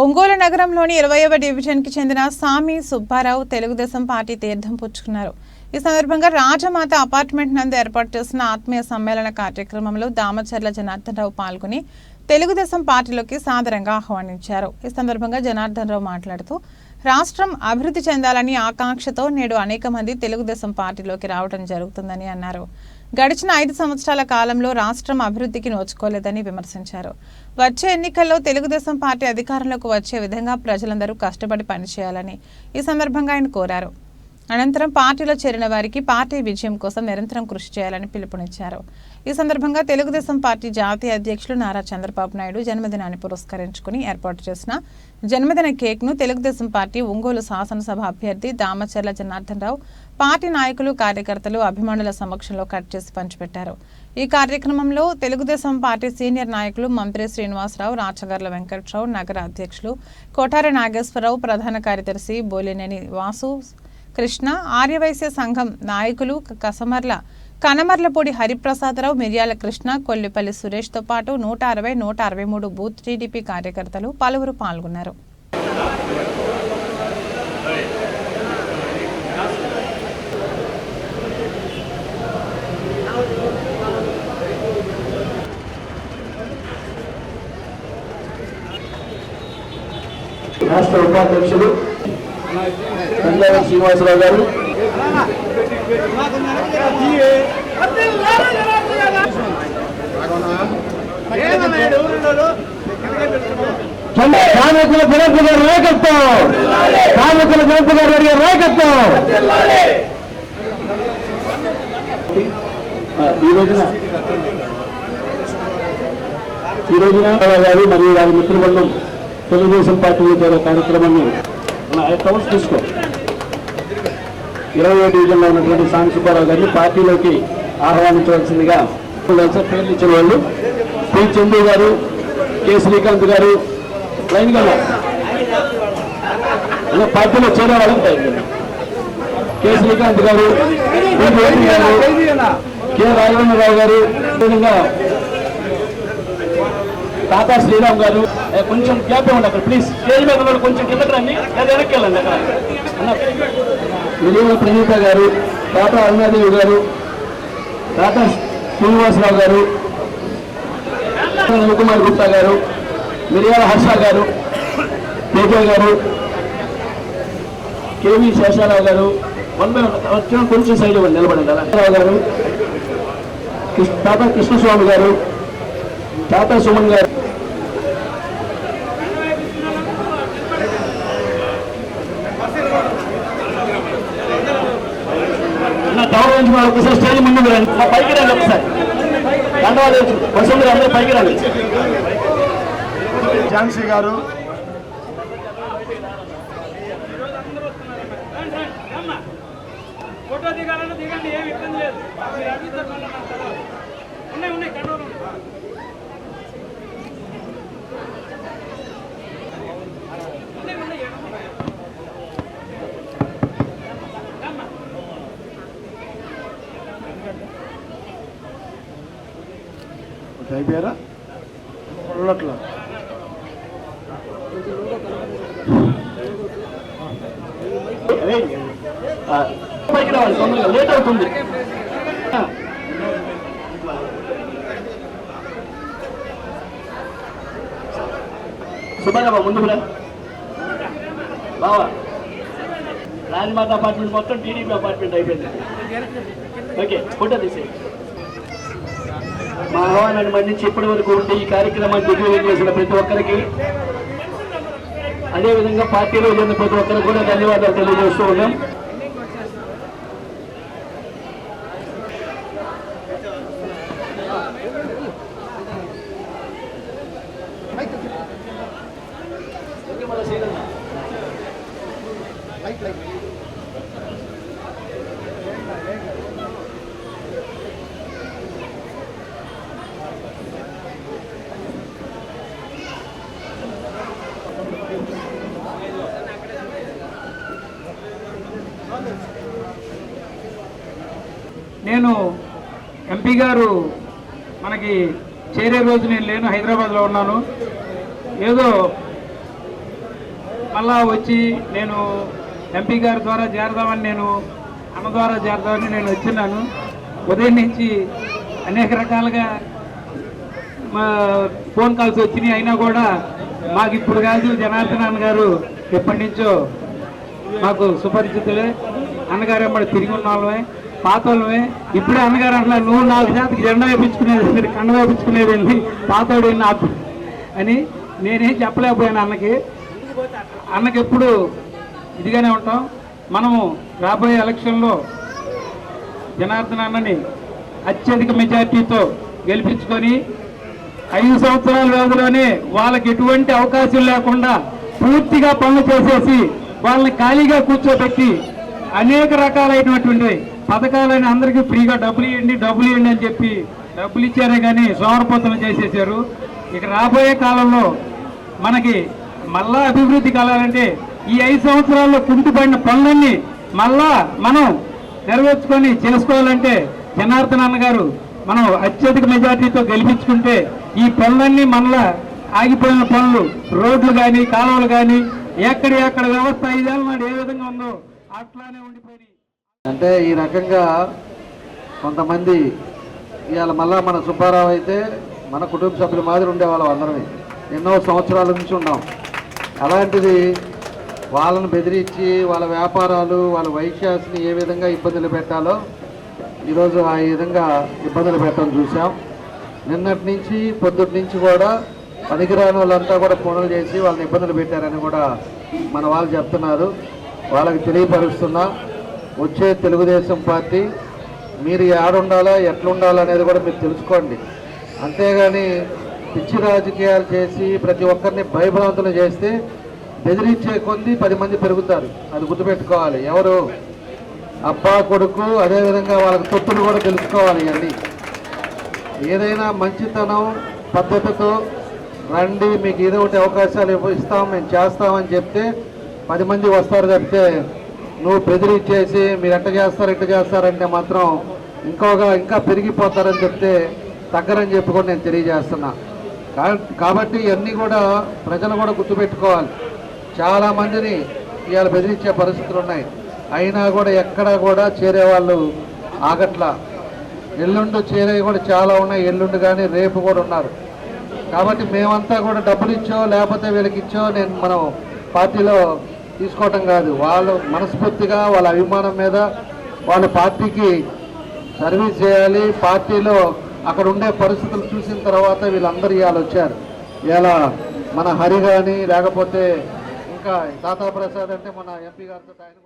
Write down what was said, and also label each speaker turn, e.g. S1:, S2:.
S1: ఒంగోలు నగరంలోని ఇరవైవ డివిజన్కి చెందిన సామి సుబ్బారావు తెలుగుదేశం పార్టీ తీర్థం పుచ్చుకున్నారు. ఈ సందర్భంగా రాజమాత అపార్ట్మెంట్ నందు ఏర్పాటు చేసిన ఆత్మీయ సమ్మేళన కార్యక్రమంలో దామచర్ల జనార్దన్ రావు పాల్గొని తెలుగుదేశం పార్టీలోకి సాదరంగా ఆహ్వానించారు. ఈ సందర్భంగా జనార్దన్ రావు మాట్లాడుతూ రాష్ట్రం అభివృద్ధి చెందాలని ఆకాంక్షతో నేడు అనేక మంది తెలుగుదేశం పార్టీలోకి రావడం జరుగుతుందని అన్నారు. గడిచిన ఐదు సంవత్సరాల కాలంలో రాష్ట్రం అభివృద్ధికి నోచుకోలేదని విమర్శించారు. వచ్చే ఎన్నికల్లో తెలుగుదేశం పార్టీ అధికారంలోకి వచ్చే విధంగా ప్రజలందరూ కష్టపడి పనిచేయాలని ఈ సందర్భంగా ఆయన కోరారు. అనంతరం పార్టీలో చేరిన వారికి పార్టీ విజయం కోసం నిరంతరం కృషి చేయాలని పిలుపునిచ్చారు. ఈ సందర్భంగా తెలుగుదేశం పార్టీ జాతీయ అధ్యక్షులు నారా చంద్రబాబు నాయుడు జన్మదినాన్ని పురస్కరించుకుని ఏర్పాటు చేసిన జన్మదిన కేక్ను తెలుగుదేశం పార్టీ ఒంగోలు శాసనసభ అభ్యర్థి దామచర్ల జనార్దన్ రావు పార్టీ నాయకులు కార్యకర్తలు అభిమానుల సమక్షంలో కట్ చేసి పంచిపెట్టారు. ఈ కార్యక్రమంలో తెలుగుదేశం పార్టీ సీనియర్ నాయకులు మంత్రి శ్రీనివాసరావు రాచగర్ల వెంకట్రావు నగర అధ్యక్షులు కోటారి నాగేశ్వరరావు ప్రధాన కార్యదర్శి బోలినేని వాసు కృష్ణ ఆర్యవైశ్య సంఘం నాయకులు కసమర్ల కనమర్లపూడి హరిప్రసాదరావు మిర్యాల కృష్ణ కొల్లిపల్లి సురేష్తో పాటు నూట అరవై నూట అరవై మూడు బూత్ టీడీపీ కార్యకర్తలు పలువురు పాల్గొన్నారు.
S2: రాష్ట్ర ఉపాధ్యక్షులు తండ్రి శ్రీనివాసరావు గారు. కానుకల గణపతి గారి నాయకత్వం. కానుకల గణపతి గారి గారి నాయకత్వం. ఆ, ఈ రోజున ఈ రోజున గారు మరియు వారి మిత్రబృందం తెలుగుదేశం పార్టీలో చేరే కార్యక్రమాన్ని మన హౌస్ తీసుకో. ఇరవై డివిజన్లో ఉన్నటువంటి సాంగ్ సుబ్బారావు గారిని పార్టీలోకి ఆహ్వానించవలసిందిగా పేర్లు ఇచ్చిన వాళ్ళు. పి చందు గారు కె శ్రీకాంత్ గారు లైన్ గారు పార్టీలో చేరేవాళ్ళు కె శ్రీకాంత్ గారు కె రాఘవేంద్రరావు గారు అదేవిధంగా తాతా శ్రీరామ్ గారు కొంచెం గ్యాప్ ఇవ్వండి అక్కడ ప్లీజ్ స్టేజ్ మీద ఉన్నాడు కొంచెం కిందకి రండి లేదా వెనక్కి వెళ్ళండి అక్కడ. అన్న. ప్రణీత గారు తాత అరుణాదేవి గారు టాటా శ్రీనివాసరావు గారు రవికుమార్ గుప్తా గారు మిరియాల హర్ష గారు కేకే గారు కేవీ శేషారావు గారు వన్ బై కొంచెం సైడ్ ఇవ్వండి నిలబడండి అలా. గారు తాత కృష్ణస్వామి గారు టాటా సుమన్ గారు. ఒకసారి స్టేజ్ ముందు పైకి రండి ఒకసారి. దండవాళ్ళు వసంత అందరూ పైకి రండి.
S3: ఝాన్సీ గారు.
S4: ఫోటో దిగాలన్నా దిగండి ఏమి ఇబ్బంది లేదు. ఉన్నాయి ఉన్నాయి కండోలు
S3: అయిపోయారా? ఉన్నట్లు
S2: పైకి రావాలి తొందరగా లేట్ అవుతుంది. ఆ. సుబ్బారావు ముందు కూడా బావా. రాజమాత అపార్ట్మెంట్ మొత్తం టీడీపీ అపార్ట్మెంట్ అయిపోయింది. ఓకే ఫోటో తీసేయండి మా ఆహ్వానాన్ని మన్నించి ఇప్పటి వరకు ఉండి ఈ కార్యక్రమాన్ని దిగ్విజయం చేసిన ప్రతి ఒక్కరికి. అదేవిధంగా పార్టీలో ఉన్న ప్రతి ఒక్కరికి కూడా ధన్యవాదాలు తెలియజేస్తూ ఉన్నాం.
S4: నేను ఎంపీ గారు మనకి చేరే రోజు నేను లేను హైదరాబాద్లో ఉన్నాను. ఏదో మళ్ళా వచ్చి నేను ఎంపీ గారి ద్వారా చేరదామని నేను అన్న ద్వారా చేరదామని నేను వచ్చినాను ఉదయం నుంచి అనేక రకాలుగా మా ఫోన్ కాల్స్ వచ్చినాయి. అయినా కూడా మాకు ఇప్పుడు కాదు జనార్దన్ గారు ఎప్పటి నుంచో మాకు సుపరిచితులే. అన్నగారు తిరిగి ఉన్న వాళ్ళమే పాత వాళ్ళమే ఇప్పుడే అన్నగారు అంటున్నారు నువ్వు నాలుగు శాతకి జెండా వేపించుకునేది మీరు కండ వేపించుకునేది వెళ్ళి పాతోడు నాకు? అని నేనేం చెప్పలేకపోయాను అన్నకి. అన్నకి ఎప్పుడు ఇదిగానే ఉంటాం. మనము రాబోయే ఎలక్షన్లో జనార్దన్ అన్నని అత్యధిక మెజార్టీతో గెలిపించుకొని ఐదు సంవత్సరాల వ్యవధిలోనే వాళ్ళకి ఎటువంటి అవకాశం లేకుండా పూర్తిగా పనులు చేసేసి వాళ్ళని ఖాళీగా కూర్చోబెట్టి అనేక రకాలైనటువంటి పథకాలని అందరికీ ఫ్రీగా డబ్బులు ఇవ్వండి డబ్బులు ఇవ్వండి అని చెప్పి డబ్బులు ఇచ్చారే కానీ సోమరపోతలు చేసేసారు. ఇక రాబోయే కాలంలో మనకి మళ్ళా అభివృద్ధి కలాలంటే ఈ ఐదు సంవత్సరాల్లో కుంటుపడిన పనులన్నీ మళ్ళా మనం నెరవేర్చుకొని చేసుకోవాలంటే జనార్దన్ అన్న గారు మనం అత్యధిక మెజార్టీతో గెలిపించుకుంటే ఈ పనులన్నీ మనలా ఆగిపోయిన పనులు రోడ్లు కానీ కాలువలు కానీ ఎక్కడ ఎక్కడ వ్యవస్థ ఐదేళ్ళ నాడు ఏ విధంగా ఉందో అట్లానే ఉండిపోయి
S3: అంటే ఈ రకంగా కొంతమంది ఇవాళ మళ్ళా మన సుబ్బారావు అయితే మన కుటుంబ సభ్యుల మాదిరి ఉండేవాళ్ళం అందరమే. ఎన్నో సంవత్సరాల నుంచి ఉన్నాం. అలాంటిది వాళ్ళను బెదిరించి వాళ్ళ వ్యాపారాలు వాళ్ళ వైశ్యాస్ని ఏ విధంగా ఇబ్బందులు పెట్టాలో ఈరోజు ఆ విధంగా ఇబ్బందులు పెట్టడం చూసాం నిన్నటి నుంచి పొద్దుటి నుంచి కూడా పనికిరాని వాళ్ళంతా కూడా ఫోన్లు చేసి వాళ్ళని ఇబ్బందులు పెట్టారని కూడా మన వాళ్ళు చెప్తున్నారు. వాళ్ళకి తెలియపరుస్తున్నా వచ్చే తెలుగుదేశం పార్టీ మీరు ఏడుండాలా ఎట్లుండాలా అనేది కూడా మీరు తెలుసుకోండి. అంతేగాని పిచ్చి రాజకీయాలు చేసి ప్రతి ఒక్కరిని భయభ్రాంతులు చేస్తే బెదిరించే కొద్ది పది మంది పెరుగుతారు. అది గుర్తుపెట్టుకోవాలి. ఎవరు? అబ్బా కొడుకు అదేవిధంగా వాళ్ళకి తొత్తులు కూడా తెలుసుకోవాలి ఇవన్నీ. ఏదైనా మంచితనం పద్ధతితో రండి మీకు ఏదో ఒకటి అవకాశాలు ఇవ్వ- ఇస్తాం మేము చేస్తామని చెప్తే పది మంది వస్తారు తప్పితే నువ్వు బెదిరించేసి మీరు ఎట్ట చేస్తారు ఎట్ట చేస్తారంటే మాత్రం ఇంకోగా ఇంకా పెరిగిపోతారని చెప్తే తగ్గరని చెప్పి కూడా నేను తెలియజేస్తున్నా. కాబట్టి ఇవన్నీ కూడా ప్రజలు కూడా గుర్తుపెట్టుకోవాలి. చాలా మందిని ఇవాళ బెదిరించే పరిస్థితులు ఉన్నాయి. అయినా కూడా ఎక్కడా కూడా చేరేవాళ్ళు ఆగట్ల. ఎల్లుండి చేరేవి కూడా చాలా ఉన్నాయి. ఎల్లుండి కానీ రేపు కూడా ఉన్నారు. కాబట్టి మేమంతా కూడా డబ్బులు ఇచ్చో లేకపోతే వీళ్ళకి ఇచ్చో నేను మనం పార్టీలో తీసుకోవటం కాదు. వాళ్ళు మనస్ఫూర్తిగా వాళ్ళ అభిమానం మీద వాళ్ళ పార్టీకి సర్వీస్ చేయాలి. పార్టీలో అక్కడ ఉండే పరిస్థితులు చూసిన తర్వాత వీళ్ళందరూ ఇవాళ వచ్చారు. ఇలా మన హరి కానీ లేకపోతే ఇంకా తాతా ప్రసాద్ అంటే మన ఎంపీ గారితో ఆయన